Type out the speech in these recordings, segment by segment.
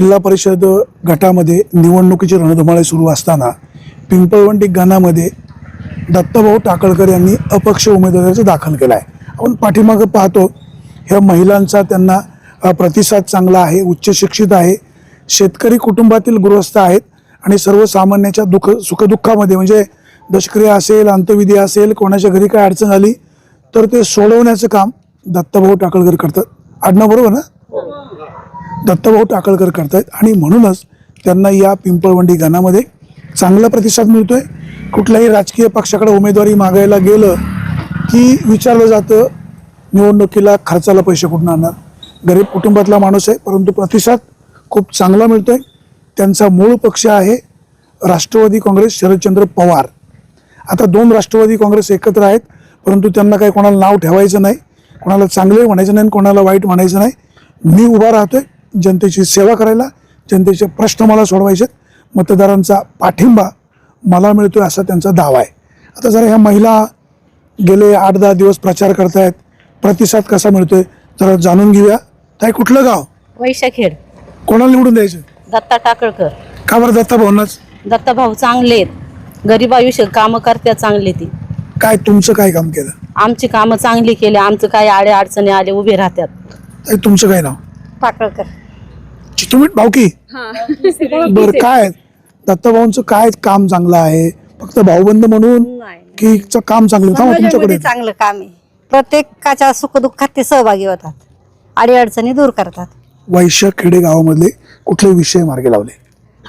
जिल्हा परिषद गटामध्ये निवडणुकीची रणधुमाळे सुरू असताना पिंपळवंडी गणामध्ये दत्तभाऊ टाकळकर यांनी अपक्ष उमेदवाराचा दाखल केला आहे आपण पाठीमागं पाहतो ह्या महिलांचा त्यांना प्रतिसाद चांगला आहे उच्च शिक्षित आहे शेतकरी कुटुंबातील गृहस्थ आहेत आणि सर्वसामान्याच्या दुःख सुखदुःखामध्ये म्हणजे दशक्रिया असेल अंत्यविधी असेल कोणाच्या घरी काय अडचण आली तर ते सोडवण्याचं काम दत्तभाऊ टाकळकर करतात. आडनाव बरोबर ना? हो. दत्तभाऊ टाकळकर करतायत. आणि म्हणूनच त्यांना या पिंपळवंडी गणामध्ये चांगला प्रतिसाद मिळतो आहे कुठल्याही राजकीय पक्षाकडे उमेदवारी मागायला गेलं की विचारलं जातं निवडणुकीला खर्चाला पैसे कुठून आणणार? गरीब कुटुंबातला माणूस आहे परंतु प्रतिसाद खूप चांगला मिळतो आहे त्यांचा मूळ पक्ष आहे राष्ट्रवादी काँग्रेस शरदचंद्र पवार. आता दोन राष्ट्रवादी काँग्रेस एकत्र आहेत परंतु त्यांना काही कोणाला नाव ठेवायचं नाही कोणाला चांगले म्हणायचं नाही कोणाला वाईट म्हणायचं नाही. मी उभा राहतोय. जनतेची सेवा करायला जनतेचे प्रश्न मला सोडवायचे आहेत. मतदारांचा पाठिंबा मला मिळतोय असा त्यांचा दावा आहे. आता जरा ह्या महिला गेले आठ दहा दिवस प्रचार करतायत. प्रतिसाद कसा मिळतोय जरा जाणून घेऊया. ताई कुठलं गाव? वैशाखेड. कोणाला निवडून द्यायचं? दत्ता टाकळकर. का बरं दत्ता भाऊंनाच? दत्ता भाऊ चांगले आहेत. गरीब आयुष्य कामं करतात चांगले ती. काय तुमचं काय काम केलं? आमची कामं चांगली केली आमचं काय आडे अडचणी आले उभे राहतात ताई तुमचं काय नाव? टाकळकर. तुम्ही भाऊकी बर काय? दत्ताभाऊंचं काय काम चांगलं आहे? फक्त भाऊबंद म्हणून की च- काम चांगलं? थांबा तुमच्याकडे. चांगलं काम आहे. प्रत्येकाच्या सुखदुःखात ते सहभागी होतात. अडीअडचणी दूर करतात. वैशाख खेडे गावामधले कुठले विषय मार्गी लावले?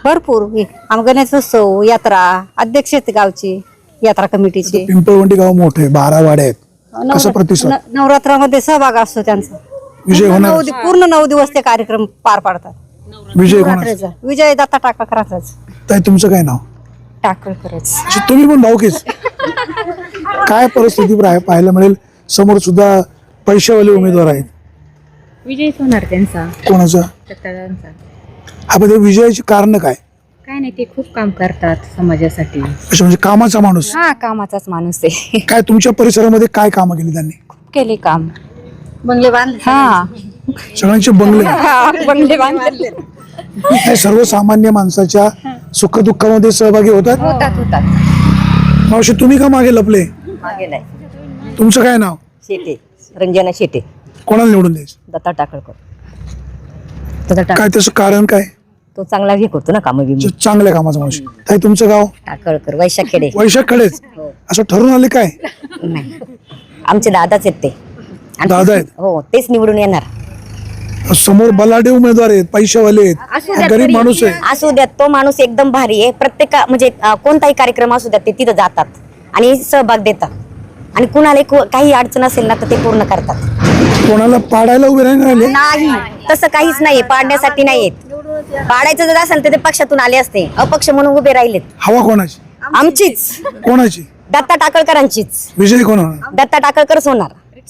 भरपूर. आम गणेशोत्सव यात्रा अध्यक्ष आहेत गावची यात्रा कमिटीची. पिंपळवंडी गाव मोठे बारा वाडे आहेत कसा प्रतिसाद? न- नवरात्रामध्ये सहभाग असतो त्यांचा. विजय होणार पूर्ण नऊ दिवस ते कार्यक्रम पार पाडतात. विजय विजय दत्ता टाकळकराचाच. ताई तुमचं काय नाव? टाकळकरच. अच्छा, तुम्ही पण भाऊकीच. काय परिस्थिती पाह- पाहायला मिळेल? समोर सुद्धा पैशावाले उमेदवार आहेत. विजयच होणार त्यांचा. कोणाचा? आपण ते विजयाची कारण काय? काय नाही ते खूप काम करतात समाजासाठी. अच्छा म्हणजे कामाचा माणूस. हा कामाचाच माणूस आहे. काय तुमच्या परिसरामध्ये काय कामं केली त्यांनी? केले काम. बंगले बांधले. हा. सगळ्यांचे बंगले. बंगले बांधले. हे सर्वसामान्य माणसाच्या सुखदुःखामध्ये सहभागी होतात? होतात होतात. मावशी तुम्ही का मागे लपले? मागे नाही. तुमचं काय नाव? शेटे रंजना शेटे. कोणाला निवडून द्यायचं? दत्ता टाकळकर. दत्ता टाक काय त्याचं कारण काय? तो चांगला हे करतो ना कामं बिम. जे चांगल्या कामाचं मावशी. ताई तुमचं गाव? टाकळकर वैशाख खेडे वैशाख कडेच असं ठरून आले काय? नाही. आमचे दादाच आहेत ते. दादा आहेत? हो तेच निवडून येणार. समोर बलाढे उमेदवार आहेत पैशावाले आहेत. गरीब माणूस आहे. असू द्यात तो माणूस एकदम भारी आहे. प्रत्येक म्हणजे अं, कोणताही कार्यक्रम असू द्यात ते तिथं जातात आणि सहभाग देतात. आणि कुणाला को- काही अडचण असेल ना तर ते पूर्ण करतात. कोणाला पाडायला उभे राहिले राहिले नाही. तसं काहीच नाही पाडण्यासाठी नाही येत पाडायचं जर असेल तर ते पक्षातून आले असते. अपक्ष म्हणून उभे राहिलेत. हवा कोणाची? आमचीच. कोणाची? दत्ता टाकळकरांचीच. विजय कोण होणार? दत्ता टाकळकरच होणार.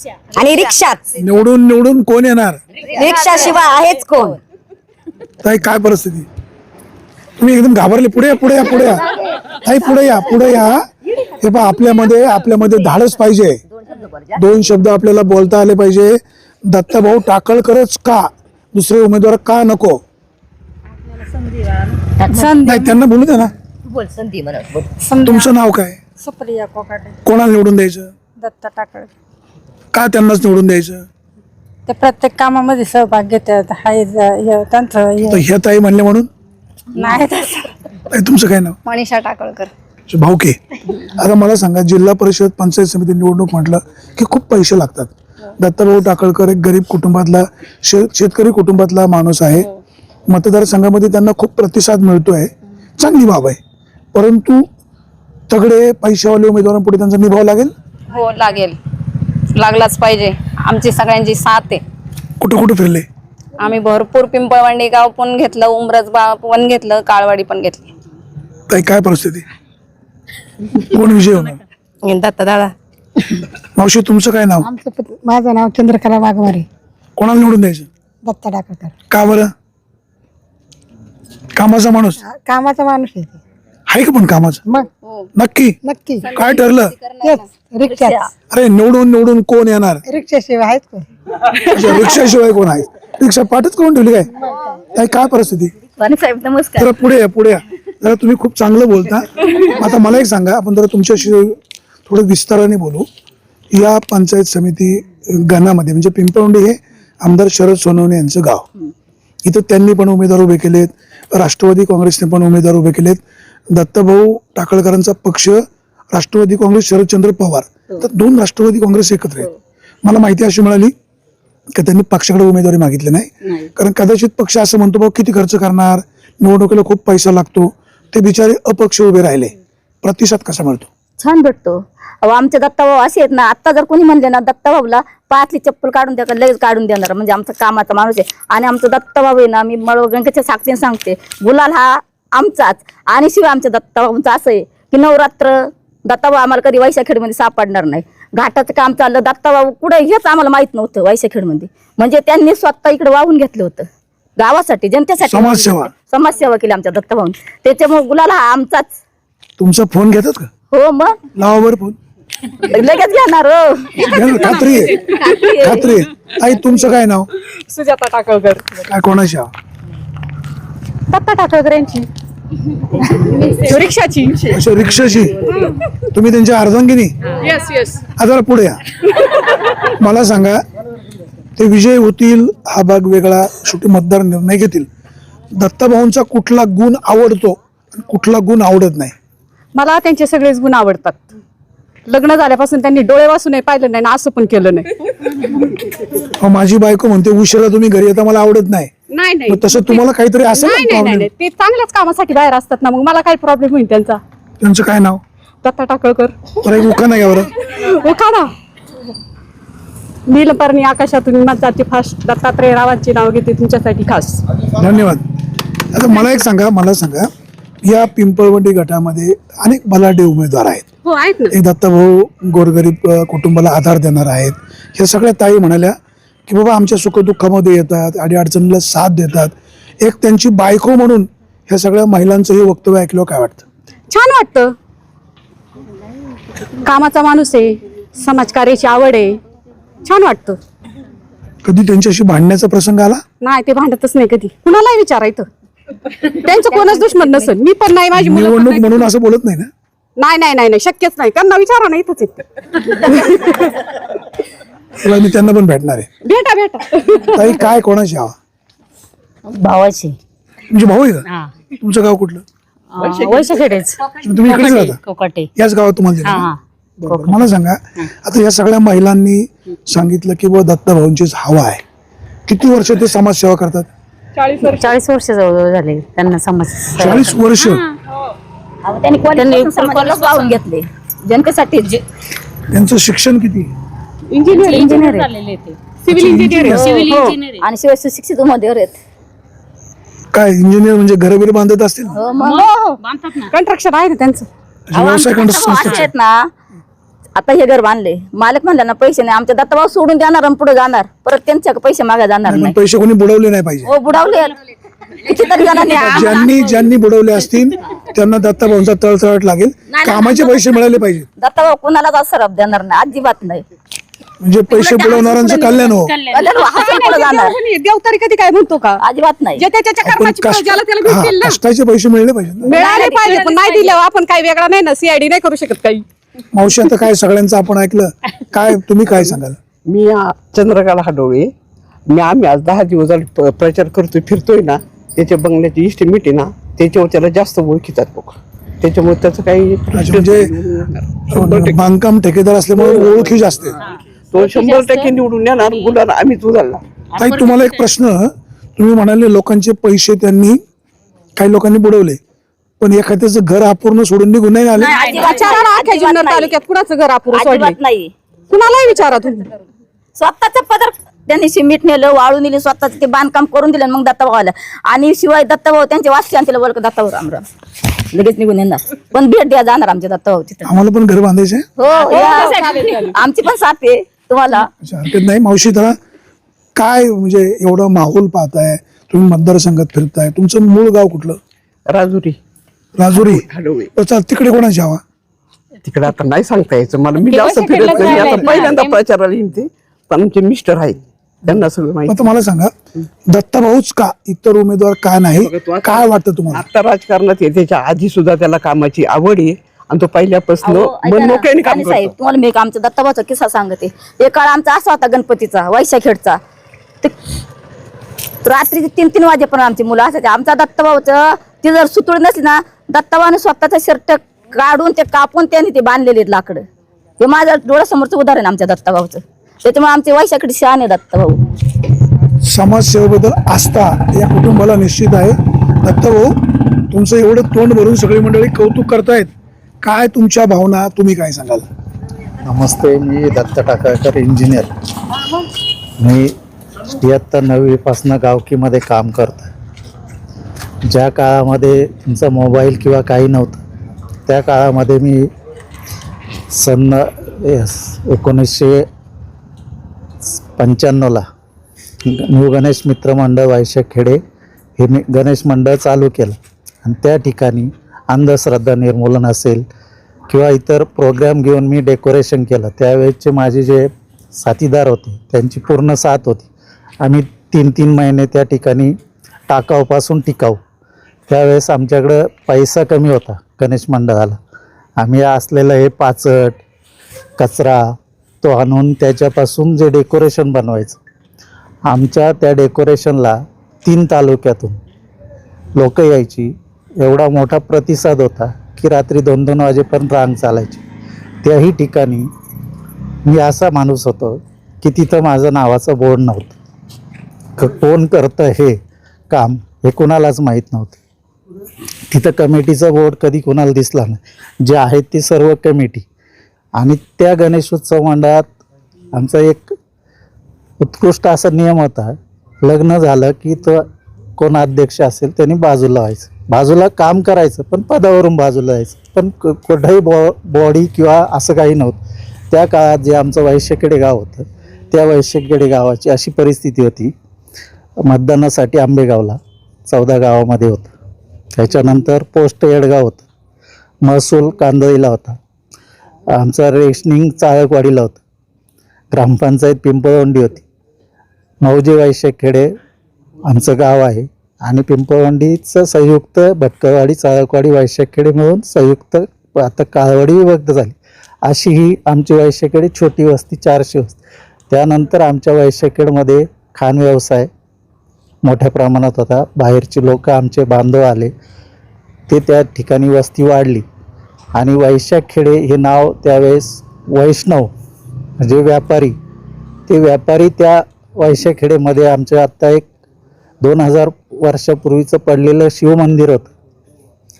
आणि रिक्षाच निवडून निवडून कोण येणार? रिक्षा शिवाय आहेच कोण? ताई काय परिस्थिती? तुम्ही एकदम घाबरले. पुढे या पुढे या पुढे या. ताई पुढे या पुढे या. हे पहा आपल्यामध्ये आपल्यामध्ये धाडस पाहिजे. दोन शब्द आपल्याला बोलता आले पाहिजे. दत्ताभाऊ टाकळकरच का? दुसरे उमेदवार का नको? नाही त्यांना बोलू द्या ना. तुमचं नाव काय? सुप्रिया कोकाटे. कोणाला निवडून द्यायचं? दत्ता टाकळ का त्यांनाच निवडून द्यायचं? ते प्रत्येक कामामध्ये सहभाग घेतात. हाय ज- त्यांचं हे ह्या ताई म्हणले म्हणून? नाही तसं. ताई तुमचं काय नाव? मनीषा टाकळकर. भाऊके. आता मला सांगा जिल्हा परिषद पंचायत समिती निवडणूक म्हटलं की खूप पैसे लागतात. दत्ताभाऊ टाकळकर एक गरीब कुटुंबातला शे शेतकरी कुटुंबातला माणूस आहे. मतदारसंघामध्ये त्यांना खूप प्रतिसाद मिळतोय. चांगली बाब आहे. परंतु तगडे पैशावाले उमेदवारांपुढे त्यांचा निभाव लागेल? हो लागेल. लागलाच पाहिजे. आमची सगळ्यांची साथ आहे. कुठे कुठे फिरले? आम्ही भरपूर पिंपळवांडी गाव पण घेतलं उमरज गाव पण घेतलं काळवाडी पण घेतली. ताई काय परिस्थिती? कोण विजय होणार? दत्ता दादा. मावशी तुमचं काय नाव? आमचं पुत- माझं नाव चंद्रकला वाघमारे. कोणाला निवडून द्यायचं? दत्ता टाकळकर का बरं? कामाचा माणूस? कामाचा माणूस आहे ते. आहे का पण कामाचा? मग? नक्की? नक्की. काय ठरलं? तेच रिक्षा. अरे निवडून निवडून कोण येणार? रिक्षाशिवाय आहेत कोण? अच्छा, रिक्षाशिवाय कोण आहे रिक्षा पाठच करून ठेवली काय? काय? काय परिस्थिती? साहेब नमस्कार. जरा पुढे या पुढे या. जरा तुम्ही खूप चांगलं बोलता. आता मला एक सांगा आपण जरा तुमच्याशी थोडं विस्ताराने बोलू. या पंचायत समिती गणामध्ये म्हणजे पिंपळवंडी हे आमदार शरद सोनवणे यांचं गाव. इथं त्यांनी पण उमेदवार उभे केलेत. राष्ट्रवादी काँग्रेसने पण उमेदवार उभे केलेत. दत्तभाऊ टाकळकरांचा पक्ष राष्ट्रवादी काँग्रेस शरदचंद्र पवार. तर दोन राष्ट्रवादी काँग्रेस एकत्र आहेत. मला माहिती अशी मिळाली की त्यांनी पक्षाकडे उमेदवारी मागितली नाही. कारण कदाचित पक्ष असं म्हणतो बाबा किती खर्च करणार? निवडणुकीला खूप पैसा लागतो. ते बिचारे अपक्ष उभे राहिले. प्रतिसाद कसा मिळतो? छान भेटतो. अहो आमचे दत्ताभाऊ असे आहेत ना आता जर कोणी म्हणले ना दत्ताभाऊला पायातली चप्पल काढून द्या लगेच काढून देणार. म्हणजे आमचा कामाचा माणूस आहे. आणि आमचा दत्ताभाऊ आहे ना मी मळ गंगेच्या साक्षीने सांगते गुलाल हा आमचाच. आणि शिवाय आमच्या दत्ताभाऊंचं असं आहे की नवरात्र दत्ताभाऊ आम्हाला कधी वैशाखेडमध्ये सापडणार नाही. घाटाचं काम चाललं दत्ताभाऊ कुठे हेच आम्हाला माहीत नव्हतं वैशाखेडमध्ये. म्हणजे त्यांनी स्वतः इकडे वाहून घेतलं होतं. गावासाठी जनतेसाठी. समाजसेवा. समाजसेवा केली आमच्या दत्ताभाऊन त्याच्यामुळे गुलाल हा आमचाच. तुमचा फोन घेतात का? हो मग? लावा बरं फोन. लगेच घेणार हो. घ्या ना, खात्री आहे. खात्री आहे. तुमचं काय नाव? सुजाता टाकळकर. काय कोणाशी? दत्ता टाकळकर यांची रिक्षाची. रिक्षाची? तुम्ही त्यांच्या अर्धांगिनी? येस येस जरा पुढे या. मला सांगा ते विजय होतील हा भाग वेगळा शेवटी मतदार निर्णय घेतील. दत्ताभाऊंचा कुठला गुण आवडतो आणि कुठला गुण आवडत नाही? मला त्यांचे सगळेच गुण आवडतात. लग्न झाल्यापासून त्यांनी डोळे वासूनही पाहिलं नाही आणि असं पण केलं नाही. अहो, माझी बायको म्हणते उशिरा तुम्ही घरी येता मला आवडत नाही. नाही नाही. मग तसं तुम्हाला काहीतरी असेल नाही नाही, नाही प्रॉब्लेम नाही. ते चांगल्याच कामासाठी बाहेर असतात ना मग मला काय प्रॉब्लेम होईल त्यांचा? त्यांचं काय नाव? दत्ता टाकळकर. बरं एक उखा नाही बरं. का ना नीलपर्णी आकाशातून जाते फास्ट दत्तात्रय रावांची नाव घेते तुमच्यासाठी खास. धन्यवाद. आता मला एक सांगा मला सांगा. या पिंपळवंडी गटामध्ये अनेक बलाढ्य उमेदवार आहेत. हो आहेत ना. एक दत्ताभाऊ गोरगरीब अ, कुटुंबाला आधार देणार आहेत. ह्या सगळ्या ताई म्हणाल्या की बाबा आमच्या सुखदुःखामध्ये येतात आणि अडचणीला साथ देतात. एक त्यांची बायको म्हणून ह्या सगळ्या महिलांचं हे वक्तव्य ऐकलं काय वाटतं? छान वाटतं. कामाचा माणूस आहे समाजकार्याची आवड आहे. छान वाटतं. कधी त्यांच्याशी भांडण्याचा प्रसंग आला? नाही ते भांडतच नाही कधी. कुणालाही विचारायचं त्यांचं कोणच दुश्मन नसेल. मी पण नाही माझी निवडणूक. म्हणून असं बोलत नाही ना? नाही नाही नाही शक्यच नाही. त्यांना विचारा नाही इथंच आहेत. तुला मी त्यांना पण भेटणार आहे. भेटा भेटा. ताई काय कोणाशी हवा? भावाची. म्हणजे भाऊ आहे का? तुमचं गाव कुठलं? तुम्ही इकडेच राहता? कोकाटे. याच गावात तुम्हाला दिलं ना? बरं. मला सांगा आता या सगळ्या महिलांनी सांगितलं की बाबा दत्ता भाऊंचीच हवा आहे. किती वर्ष ते समाजसेवा करतात? चाळीस वर्ष. जवळ झाले त्यांना समज चाळीस वर्ष? त्यांनी कॉलेज पाहून घेतले. जनतेसाठी जे- त्यांचं शिक्षण किती? इंजिनियर इंजिनियर सिव्हिल इंजिनियर हो. आणि शिवाय सुशिक्षित उमेदवार आहेत. काय इंजिनियर म्हणजे घरबिर बांधत असतील? हो, मग? कंट्रक्शन आहे ना त्यांचं. व्यवसाय कोणता संस्था आहेत ना आता हे घर बांधले. मालक म्हणला ना पैसे नाही आमच्या दत्ताभाऊ सोडून देणार आणि पुढे जाणार. परत त्यांच्या पैसे मागा जाणार नाही. पैसे कोणी बुडवले नाही पाहिजे. हो बुडावले कितीतरी जणांनी ज्यांनी ज्यांनी बुडवले असतील त्यांना दत्ता भाऊंचा तळतळाट लागेल कामाचे पैसे मिळाले पाहिजे. दत्ताभाऊ कुणालाच असं देणार नाही. अजिबात नाही. म्हणजे पैसे बुडवणाऱ्यांचं कल्याण हो. कल्याण. हसून पुढे जाणार. देव तरी कधी काय म्हणतो का? अजिबात नाही. जे त्याच्या आपण कर्माची फळं कष्ट ज्याला त्याला हा, भेटतील ना. कष्टाचे पैसे मिळले पाहिजे. ना. मिळाले पाहिजे पण नाही दिलं आपण काही वेगळा नाही ना सीआयडी नाही करू शकत काही. मावशी आता काय सगळ्यांचं आपण ऐकलं? काय तुम्ही काय सांगाल? मी आ- चंद्रकला हाडोळे मी आम्ही आज दहा दिवस झाले प- प्रचार करतोय फिरतोय ना. त्याच्या बंगल्याची इस्टिमेट आहे ना त्याच्यावर त्याला जास्त ओळखीतात लोक. त्याच्यामुळे त्याचं काही म्हणजे बांधकाम ठेकेदार असल्यामुळे ओळखी जास्त आहे. तो शंभर टक्के निवडून येणार गुलाल आम्हीच उचलला ताई तुम्हाला एक प्रश्न तुम्ही म्हणाले लोकांचे पैसे त्यांनी काही लोकांनी बुडवले पण एखाद्याचं घर अपूर्ण सोडून निघून नाही आले? विचारा ना अख्ख्या जुन्नर तालुक्यात कुणाचं घर अपुरं सोडले? अजिबात नाही. कुणालाही विचारा तुम्ही. स्वतःच पदर त्यांनी सिमेंट नेलं वाळून दिली स्वतःच ते बांधकाम करून दिलं आणि मग दत्ताभावाला. आणि शिवाय दत्ताभाऊ त्यांच्या वास्तू बोल दत्ताभाऊ रामराम लगेच निघून येणार. पण भेट द्या जाणार आमचे दत्ताभाऊ तिथं. आम्हाला पण घर बांधायचे हो या. आमची पण साथ आहे. तुम्हाला? अच्छा, हरकत नाही. मावशी तर काय म्हणजे एवढं माहोल पाहताय? तुम्ही मतदारसंघात फिरताय. तुमचं मूळ गाव कुठलं? राजुरी. राजुरी. हाडोळे तिकडे कोणाची हवा? तिकडे आता नाही सांगता यायचं. मला मी जास्त फिरत नाही. आता पहिल्यांदा प्रचाराला येईन ते. पण आमचे मिस्टर आहेत. त्यांना सगळं माहिती. तुम्हाला सांगा दत्ताभाऊच का इतर उमेदवार का नाही? बघा, तो आता- काय वाटतं तुम्हाला? आता राजकारणात आहे त्याच्या आधी सुद्धा त्याला कामाची आवड आहे. आणि तो पहिल्यापासून अहो, ऐका ना, मनमोकळ्याने काम आणि साहेब तुम्हाला मी एक आमच्या दत्ताबाचा किस्सा सांगते. एक काळ आमचा असा होता गणपतीचा वैशाखेडचा. ते रात्री तीन तीन वाजेपर्यंत आमची मुलं असायची. आमचा दत्ताभाऊचं ती जर सुतुळ नसली ना दत्ताभाऊने स्वतःचा शर्ट काढून ते कापून त्यांनी ते बांधलेले आहेत लाकडं. हे माझ्या डोळ्यासमोरचं उदाहरण आहे आमच्या दत्ताभाऊचं त्याच्यामुळे आमचे वैशाखेडी शान आहे दत्ताभाऊ. समाजसेवेबद्दल आस्था या कुटुंबाला निश्चित आहे. दत्ताभाऊ तुमचं एवढं तोंड भरून सगळी मंडळी कौतुक करतायत. काय तुमच्या भावना तुम्ही काय सांगाल? नमस्ते मी दत्त टाकाळकर इंजिनियर मी इयत्ता नववीपासनं गावकीमध्ये काम करतो ज्या काळामध्ये तुमचा मोबाईल किंवा काही नव्हतं त्या काळामध्ये मी सन एकोणीसशे पंच्याण्णवला न्यू गणेश मित्र मंडळ वायशेखेडे हे मी गणेश मंडळ चालू केलं. आणि त्या ठिकाणी अंधश्रद्धा निर्मूलन असेल किंवा इतर प्रोग्राम घेऊन मी डेकोरेशन केलं त्यावेळेसचे माझे जे साथीदार होते त्यांची पूर्ण साथ होती. आम्ही तीन तीन महिने त्या ठिकाणी टाकाऊपासून टिकाऊ. त्यावेळेस आमच्याकडं पैसा कमी होता गणेश मंडळाला. आम्ही असलेलं हे पाचट कचरा तो आणून त्याच्यापासून जे डेकोरेशन बनवायचं. आमच्या त्या डेकोरेशनला तीन तालुक्यातून लोकं यायची. एवढा मोठा प्रतिसाद होता की रात्री दोन दोन वाजेपर्यंत रांग चालायची. त्याही ठिकाणी मी असा माणूस होतो की तिथं माझं नावाचं बोर्ड नव्हतं. क कोण करतं हे काम हे कुणालाच माहीत नव्हतं. तिथं कमिटीचा बोर्ड कधी कोणाला दिसला नाही. जे आहेत ती सर्व कमिटी. आणि त्या गणेशोत्सव मंडळात आमचा एक उत्कृष्ट असा नियम होता. लग्न झालं की तो कोण अध्यक्ष असेल त्यांनी बाजूला व्हायचं. बाजूला काम करायचं पण पदावरून बाजूला जायचं. पण क- कुठंही बॉ बॉडी किंवा असं काही नव्हतं. त्या काळात जे आमचं वैश्यकडे गाव होतं त्या वैश्यकडे गावाची अशी परिस्थिती होती. मतदानासाठी आंबेगावला चौदा गावामध्ये होतं. त्याच्यानंतर पोस्ट येडगाव होतं. महसूल कांदळीला होता. आमचा रेशनिंग चाळकवाडीला होतं. ग्रामपंचायत पिंपळवंडी होती. मौजे वैश्यखेडे आमचं गाव आहे. आणि पिंपळवंडीचं संयुक्त भटकळवाडी चाळकवाडी वैश्यखेडे मिळून संयुक्त आता काळवाडी विभक्त झाली. अशी ही आमची वैश्यखेडे छोटी वस्ती चारशे वस्ती. त्यानंतर आमच्या वैश्यखेडमध्ये खाण व्यवसाय मोठ्या प्रमाणात होता. बाहेरचे लोक आमचे बांधव आले. ते त्या ठिकाणी वस्ती वाढली. आणि वैशाखेडे हे नाव त्यावेळेस वैष्णव म्हणजे व्यापारी. ते व्यापारी त्या वैशाखेडेमध्ये आमच्या आत्ता एक दोन हजार वर्षापूर्वीचं पडलेलं शिवमंदिर होतं.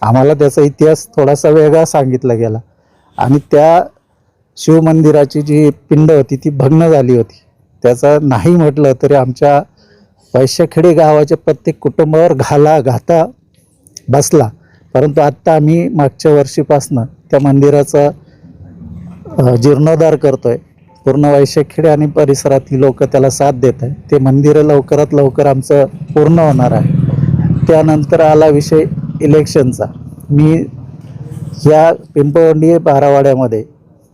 आम्हाला त्याचा इतिहास थोडासा वेगळा सांगितला गेला. आणि त्या शिवमंदिराची जी पिंड होती ती भग्न झाली होती. त्याचा नाही म्हटलं तरी आमच्या वैश्यखेडे गावाच्या प्रत्येक कुटुंबावर घाला घाता बसला. परंतु आत्ता आम्ही मागच्या वर्षीपासनं त्या मंदिराचा जीर्णोद्धार करतो आहे पूर्ण वैश्यखेडे आणि परिसरातली लोक त्याला साथ देत आहे ते मंदिर लवकरात लवकर आमचं पूर्ण होणार आहे. त्यानंतर आला विषय इलेक्शनचा. मी या पिंपळवंडी बारावाड्यामध्ये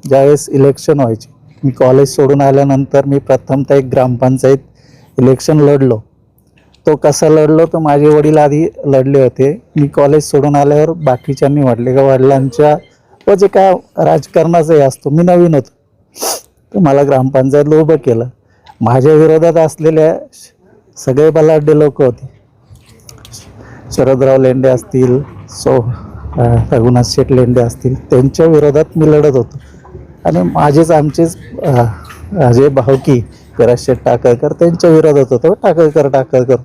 ज्यावेळेस इलेक्शन व्हायचे मी कॉलेज सोडून आल्यानंतर मी प्रथमतः एक ग्रामपंचायत इलेक्शन लढलो. तो कसा लढलो तर माझे वडील आधी लढले होते. मी कॉलेज सोडून आल्यावर बाकीच्यांनी वाटले का वडिलांच्या व जे काय राजकारणाचाही असतो मी नवीन होतो. तर मला ग्रामपंचायतला उभं केलं. माझ्या विरोधात असलेल्या सगळे बलाढ्य लोक होते. शरदराव लेंडे असतील सो रघुनाथ शेठ लेंडे असतील त्यांच्या विरोधात मी लढत होतो. आणि माझेच आमचेच जे भावकी विराज शेठ टाकळकर त्यांच्या विरोधात होतो. टाकळकर टाकळकर.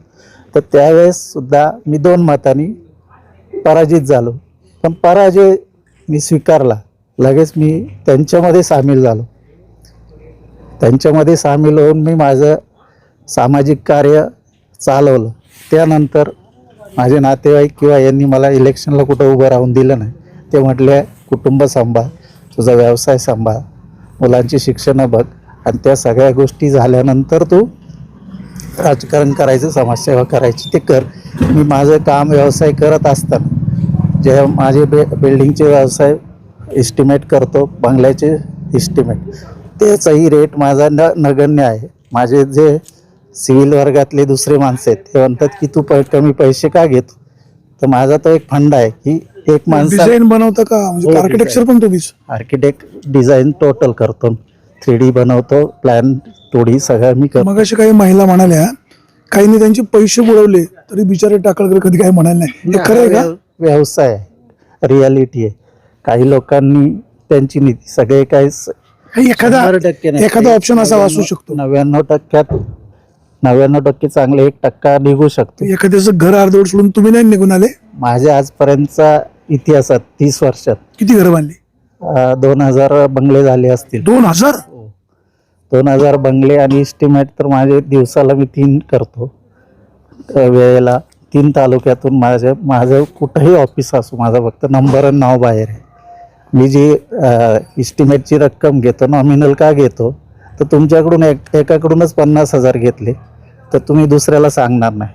तर त्यावेळेस सुद्धा मी दोन मतांनी पराजित झालो. पण पराजय मी स्वीकारला. लगेच मी त्यांच्यामध्ये सामील झालो. त्यांच्यामध्ये सामील होऊन मी माझं सामाजिक कार्य चालवलं. त्यानंतर माझे नातेवाईक किंवा यांनी मला इलेक्शनला कुठं उभं राहून दिलं नाही. ते म्हटले कुटुंब सांभाळ तुझा व्यवसाय सांभाळ मुलांची शिक्षणं बघ आणि त्या सगळ्या गोष्टी झाल्यानंतर तू राजकारण करायचं समाजसेवा करायची ते कर. मी माझं काम व्यवसाय करत असताना जे माझे बे बिल्डिंगचे व्यवसाय इस्टिमेट करतो बंगल्याचे इस्टिमेट त्याचाही रेट माझा न नगण्य आहे. माझे जे सिव्हिल वर्गातले दुसरे माणसं आहेत ते म्हणतात की तू प कमी पैसे का घेतो? तर माझा तो एक फंड आहे की एक माणसा डिझाईन बनवता का? म्हणजे हो, आर्किटेक्चर पण तुम्हीच. आर्किटेक्ट डिझाईन टोटल करतो. थ्री डी बनवतो प्लॅन टू डी सगळं मी करतो. मग अशी काही महिला म्हणाल्या काहींनी त्यांचे पैसे बुडवले तरी बिचारे टाकळकर कधी काही म्हणाले नाही. हे खरं आहे का? व्यव- व्यवसाय आहे. रियालिटी आहे. काही लोकांनी त्यांची नीती सगळे काय स- हे एखादा शंभर टक्के नाही. एखादा ऑप्शन असा असू शकतो. नव्याण्णव टक्क्यात नव्याण्णव टक्के चांगले एक टक्का निघू शकतो. एखाद्याचं घर अर्धवट सोडून तुम्ही नाही निघून आले? माझ्या आजपर्यंतचा इतिहासात तीस वर्षात. किती घरं बांधली? दोन हजार बंगले झाले असतील. दोन हजार? दोन हजार बंगले आणि इस्टिमेट तर माझे दिवसाला मी तीन करतो. अं, वेळेला तीन तालुक्यातून माझ्या माझं कुठंही ऑफिस असो माझं फक्त नंबर आणि नाव बाहेर आहे. मी जी इस्टिमेटची रक्कम घेतो नॉमिनल का घेतो तर तुमच्याकडून एक एकाकडूनच पन्नास हजार घेतले तर तुम्ही दुसऱ्याला सांगणार नाही.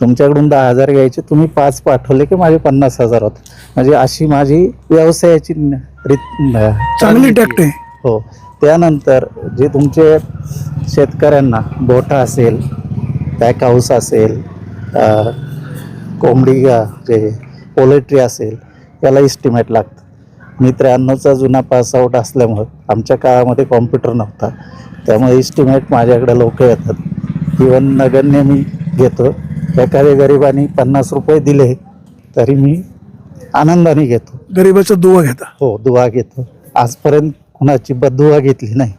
तुमच्याकडून दहा हजार घ्यायचे तुम्ही पाच पाठवले की माझे पन्नास हजार होते म्हणजे अशी माझी व्यवसायाची रीत चांगली टॅक्ट आहे. हो. त्यानंतर जे तुमचे शेतकऱ्यांना बोटा असेल पॅक हाऊस असेल कोंबडी जे पोल्ट्री असेल याला इस्टिमेट लागतं. मी त्र्याण्णवचा जुना पासआउट असल्यामुळं आमच्या काळामध्ये कॉम्प्युटर नव्हता. त्यामुळे इस्टिमेट माझ्याकडे लोक येतात. इवन नगण्य मी घेतो. एखाद्या गरिबांनी पन्नास रुपये दिले तरी मी आनंदाने घेतो. गरीबाचा दुवा घेता. हो दुवा घेतो. आजपर्यंत कुणाची बदुवा घेतली नाही.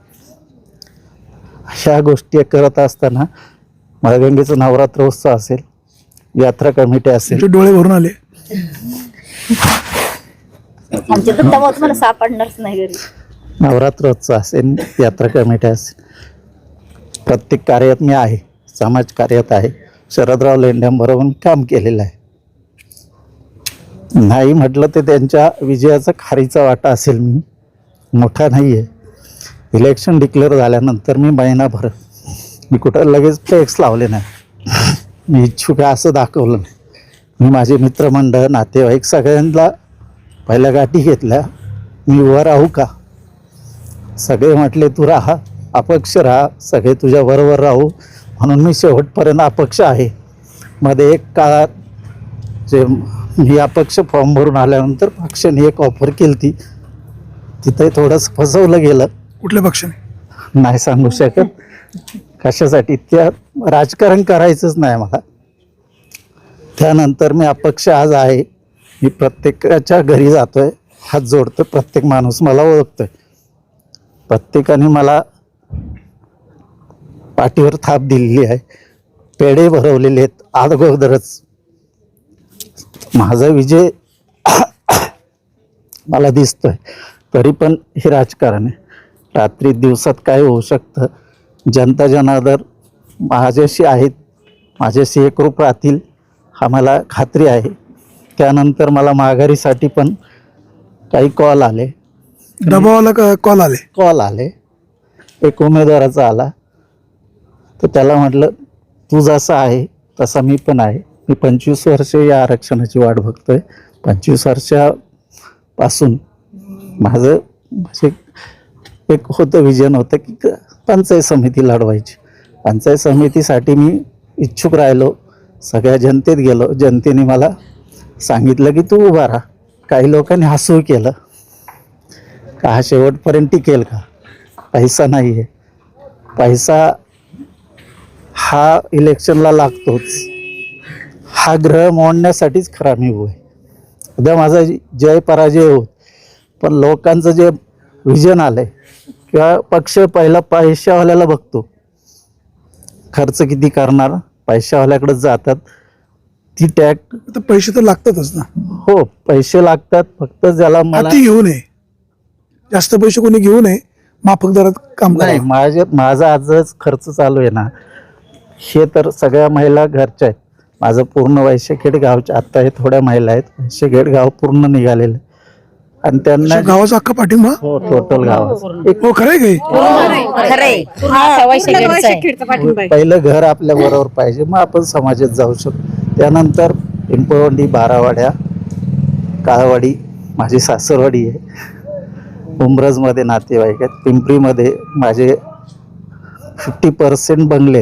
अशा गोष्टी करत असताना माळगंगेचं नवरात्र उत्सव असेल यात्रा कमिटी असेल. तुमचे डोळे भरून आले. आमचे दत्ताभाऊ तुम्हाला सापडणारच नाही घरी. नवरात्रोत्सव असेल यात्रा कमिटी असेल. प्रत्येक कार्यात मी आहे समाज कार्यात आहे. शरदराव लेंड्यांबरोबर मी काम केलेलं आहे. नाही म्हटलं तर त्यांच्या विजयाचा खारीचा वाटा असेल मी. मोठा नाही आहे इलेक्शन डिक्लेअर झाल्यानंतर मी महिनाभर मी कुठं लगेच फ्लेक्स लावले नाही. मी इच्छुक आहे असं दाखवलं नाही. मी माझे मित्रमंडळ नातेवाईक सगळ्यांना पहिल्या गाठी घेतल्या. मी उभं राहू का? सगळे म्हटले तू राहा अपक्ष राहा सगळे तुझ्या बरोबर राहू. म्हणून मी शेवटपर्यंत अपक्ष आहे. मध्ये एक काळात जे मी अपक्ष फॉर्म भरून आल्यानंतर पक्षाने एक ऑफर केली ती तिथे थोडंसं फसवलं गेलं. कुठल्या पक्षाने? नाही सांगू शकत. कशासाठी? त्या राजकारण करायचंच नाही मला. त्यानंतर मी अपक्ष आज आहे. मी प्रत्येकाच्या घरी जातो आहे हात जोडतो प्रत्येक माणूस मला ओळखतो आहे प्रत्येकाने मला पाठीवर थाप दिलेली आहे. पेढे भरवलेले आहेत अगोदरच माझा विजय मला दिसतोय. तरी पण हे राजकारण आहे. रात्री दिवसात काय होऊ शकतं? जनता जनादर माझ्याशी आहेत. माझ्याशी एकरूप राहतील हा मला खात्री आहे. त्यानंतर मला माघारीसाठी पण काही कॉल आले. दबावाला का कॉल आले? कॉल आले. एक उमेदवाराचा आला. तर त्याला म्हटलं तू जसा आहे तसा मी पण आहे. मी पंचवीस वर्ष या आरक्षणाची वाट बघतोय. पंचवीस वर्षापासून माझं म्हणजे एक होतं विजन होतं की क- पंचायत समिती लढवायची. पंचायत समितीसाठी मी इच्छुक राहिलो. सगळ्या जनतेत गेलो. जनतेने मला सांगितलं की तू उभा राहा. काही लोकांनी हसू केलं. का हा शेवटपर्यंत टिकेल का? पैसा नाही आहे पैसा हा इलेक्शनला लागतोच. हा ग्रह मोडण्यासाठीच खरा मी आहे. उद्या माझा जय पराजय होत. पण लोकांचं जे विजन आलंय किंवा पक्ष पहिला पैशावाल्याला बघतो. खर्च किती करणार? पैशावाल्याकडे जातात. ती टॅग पैसे तर लागतातच ना. हो पैसे लागतात फक्त ज्याला मला अति घेऊ नये. जास्त पैसे कोणी घेऊ नये. माफक दरात काम नाही करा माझे माझा आजच खर्च चालू आहे ना. हे तर सगळ्या महिला घरच्या आहेत. माझं पूर्ण वैश्यखेड गावच्या आत्ता हे थोड्या महिला आहेत. वैश्यखेड गाव पूर्ण निघालेलं आहे. आणि त्यांना गावाचा अख्खा पाठिंबा? हो टोटल गाव. एक हो खरंय काही खरंय. पहिलं घर आपल्या बरोबर पाहिजे. मग आपण समाजात जाऊ शकतो. त्यानंतर पिंपळवंडी बारावाड्या काळवाडी माझी सासरवाडी आहे. उमरजमध्ये नातेवाईक आहेत. पिंपरीमध्ये माझे फिफ्टी पर्सेंट बंगले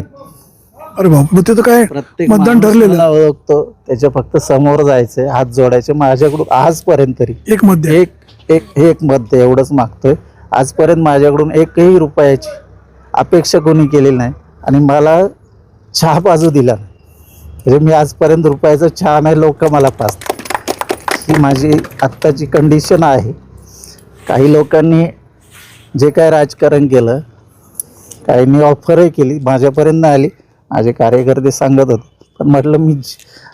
अरे बाप ते तर काय प्रत्येक मतदान ठरलेलं? ओळखतो. त्याच्या फक्त समोर जायचंय हात जोडायचे माझ्याकडून आजपर्यंत तरी. एक मत द्या. एक एक एक मत द्या, एवढंच मागतोय. आजपर्यंत माझ्याकडून एकही रुपयाची अपेक्षा कोणी केलेली नाही. आणि मला चहा बाजू दिला नाही. म्हणजे मी आजपर्यंत रुपयाचा चहा नाही लोक मला पाचतात ही माझी आत्ताची कंडिशन आहे. काही लोकांनी जे काय राजकारण केलं काहींनी ऑफरही केली माझ्यापर्यंत आली. माझे कार्यकर्ते सांगत होते. पण म्हटलं मी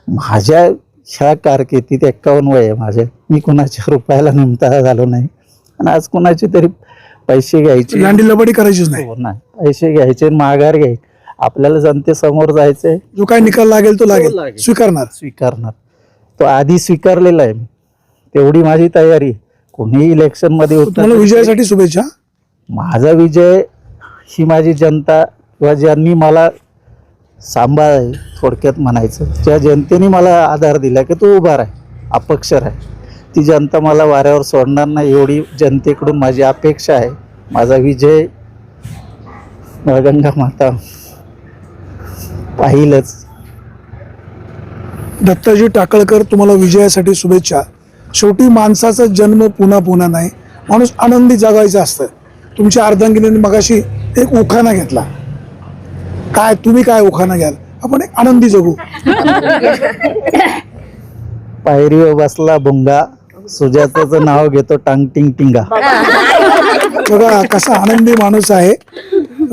माझ्या ह्या कारकिर्दीत एक्कावन्न वय आहे माझ्या मी कुणाच्या रुपयाला निमता झालो नाही. आणि आज कुणाचे तरी पैसे घ्यायचे. लांडी लबाडी करायचीच नाही. हो नाही. पैसे घ्यायचे माघार घ्यायचे. आपल्याला जनतेसमोर जायचंय. जो काय निकाल लागेल तो लागेल. लागेल. स्वीकारणार. स्वीकारणार. तो आधी स्वीकारलेला आहे. मी तेवढी माझी तयारी. आहे. कोणीही इलेक्शनमध्ये तुम्हाला उतरलं विजयासाठी शुभेच्छा. माझा विजय ही माझी जनता किंवा ज्यांनी मला सांभाळ आहे थोडक्यात म्हणायचं ज्या जनतेने मला आधार दिला की तू उभा राह अपक्ष राह ती जनता मला वाऱ्यावर सोडणार नाही एवढी जनतेकडून माझी अपेक्षा आहे. माझा विजय नळगंगा माता. पाहिलंच. दत्ताजी टाकळकर तुम्हाला विजयासाठी शुभेच्छा. शेवटी माणसाचा जन्म पुन्हा पुन्हा नाही माणूस आनंदी जगायचं असतं. तुमच्या अर्धांगिनीने मगाशी एक उखाणा घेतला. काय तुम्ही काय उखाणा घ्याल? आपण एक आनंदी जगू. पायरीवर बसला भुंगा सुजाताचं नाव घेतो टांग टिंग टिंगा. बघा कसा आनंदी माणूस आहे.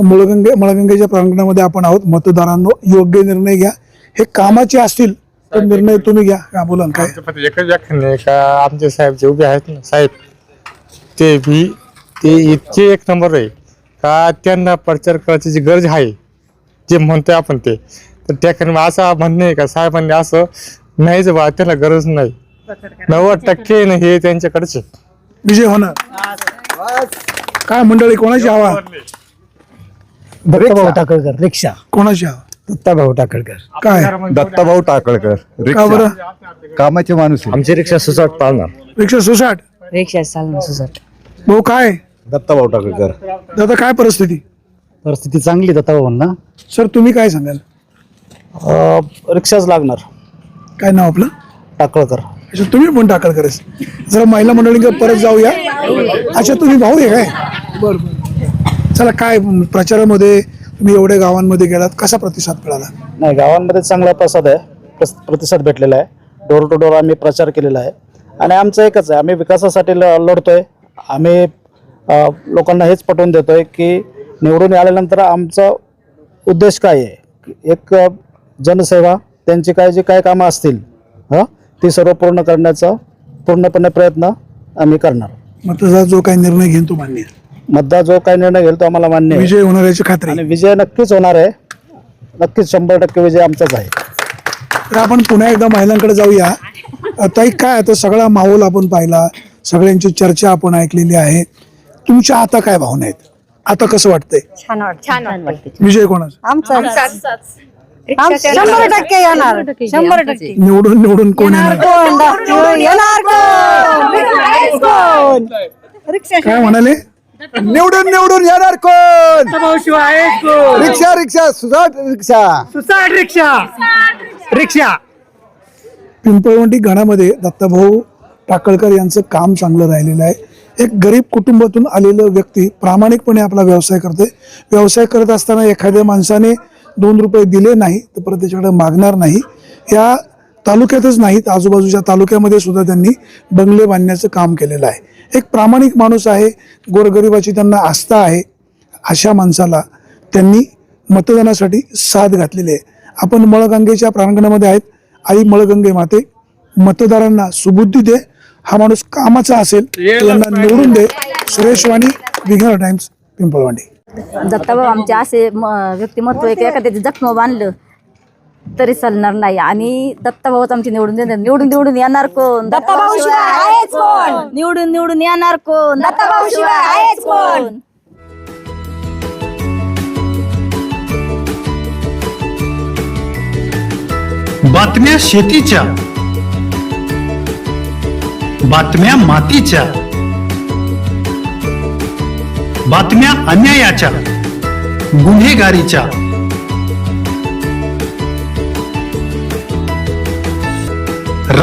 मळगंगे मळगंगेच्या प्रांगणामध्ये आपण आहोत. मतदारांनो योग्य निर्णय घ्या. हे कामाचे असतील तर निर्णय तुम्ही घ्या. का बोला ना काय? आमचं एकच व्याख्यान आहे. का आमचे साहेब जे उभे आहेत ना साहेब ते बी ते इतके एक नंबर आहे का त्यांना प्रचार करायची जी गरज आहे जे म्हणतोय आपण ते. तर त्या कारण असं म्हणणं आहे का? साहेबांनी असं नाहीच बा त्याला गरज नाही. नव्वद टक्के ना हे त्यांच्याकडेच. विजय होणार. काय मंडळी कोणाची हवा? दत्ताभाऊ टाकळकर रिक्षा. कोणाची हवा दत्ताभाऊ टाकळकर. काय? दत्ताभाऊ टाकळकर का बरं? कामाचे माणूस आहे. आमची रिक्षा सुसाट पाळणार रिक्षा सुसाट? रिक्षा चालणं सुसट. भाऊ काय? दत्ताभाऊ टाकळकर. दादा काय परिस्थिती? परिस्थिती चांगली दत्ताभाऊंना सर तुम्ही काय सांगाल? रिक्षाच लागणार. काय नाव आपलं? टाकळकर. अच्छा तुम्ही पण टाकळ करायचं जरा महिला मंडळींकडे परत जाऊया. अच्छा तुम्ही भाऊ आहे काय? बरं बरं. चला काय प्रचारामध्ये तुम्ही एवढ्या गावांमध्ये गेलात कसा प्रतिसाद मिळाला? नाही गावांमध्ये चांगला प्रसाद आहे. प्रस- प्रतिसाद भेटलेला आहे. डोर टू डोर आम्ही प्रचार केलेला आहे. आणि आमचं एकच आहे आम्ही विकासासाठी ल- लढतोय. आम्ही अ, लोकांना हेच पटवून देतोय की निवडून आल्यानंतर आमचा उद्देश काय आहे? एक अ, जनसेवा त्यांची काय जी काय कामं असतील हं ती सर्व पूर्ण करण्याचा पूर्णपणे प्रयत्न आम्ही करणार. मतदार जो काही निर्णय घेईन तो मान्य आहे. मतदार जो काही निर्णय घेईल तो आम्हाला मान्य आहे. विजय होणार याची खात्री. आणि विजय नक्कीच होणार आहे. नक्कीच शंभर टक्के विजय आमचाच आहे. तर आपण पुन्हा एकदा महिलांकडे जाऊया. ताई काय आता सगळा माहोल आपण पाहिला सगळ्यांची चर्चा आपण ऐकलेली आहे. तुमच्या आता काय भावना आहेत? आता कसं वाटतंय? छान वाटत छान वाटत विजय कोणाचा? आमचा. शंभर टक्के येणार. शंभर टक्के निवडून निवडून कोण येणार कोण? डॉक्टर येणार कोण? रिक्षा काय म्हणाले? निवडून निवडून येणार कोण? रिक्षा रिक्षा सुजाट रिक्षा. रिक्षा. पिंपळवंडी गणामध्ये दत्ताभाऊ टाकळकर यांचं काम चांगलं राहिलेलं आहे. एक गरीब कुटुंबातून आलेलं व्यक्ती प्रामाणिकपणे आपला व्यवसाय करते. व्यवसाय करत असताना एखाद्या माणसाने दोन रुपये दिले नाही तर परत त्याच्याकडे मागणार नाही. या तालुक्यातच नाहीत आजूबाजूच्या तालुक्यामध्ये सुद्धा त्यांनी बंगले बांधण्याचं काम केलेलं आहे. एक प्रामाणिक माणूस आहे गोरगरिबाची त्यांना आस्था आहे अशा माणसाला त्यांनी मतदानासाठी साथ घातलेली आहे. आपण मळगंगेच्या प्रांगणामध्ये आहेत. आई मळगंगे माते मतदारांना सुबुद्धी दे. हा माणूस कामाचा असेल तर यांना निवडून दे. सुरेश वाणी विघ्नर टाइम्स पिंपळवांडी. दत्ताभाऊ आमचे असे व्यक्तिमत्व एखाद्याचे जखम बांधलं तरी चालणार नाही. आणि दत्ताभाऊच आमची निवडून देणार. निवडून निवडून येणार कोण? दत्ताभाऊ आहेच कोण? निवडून निवडून येणार कोण? दत्ताभाऊ आहेच कोण? बातम्या शेतीच्या. बातम्या मातीच्या. बातम्या अन्यायाच्या. गुन्हेगारीच्या.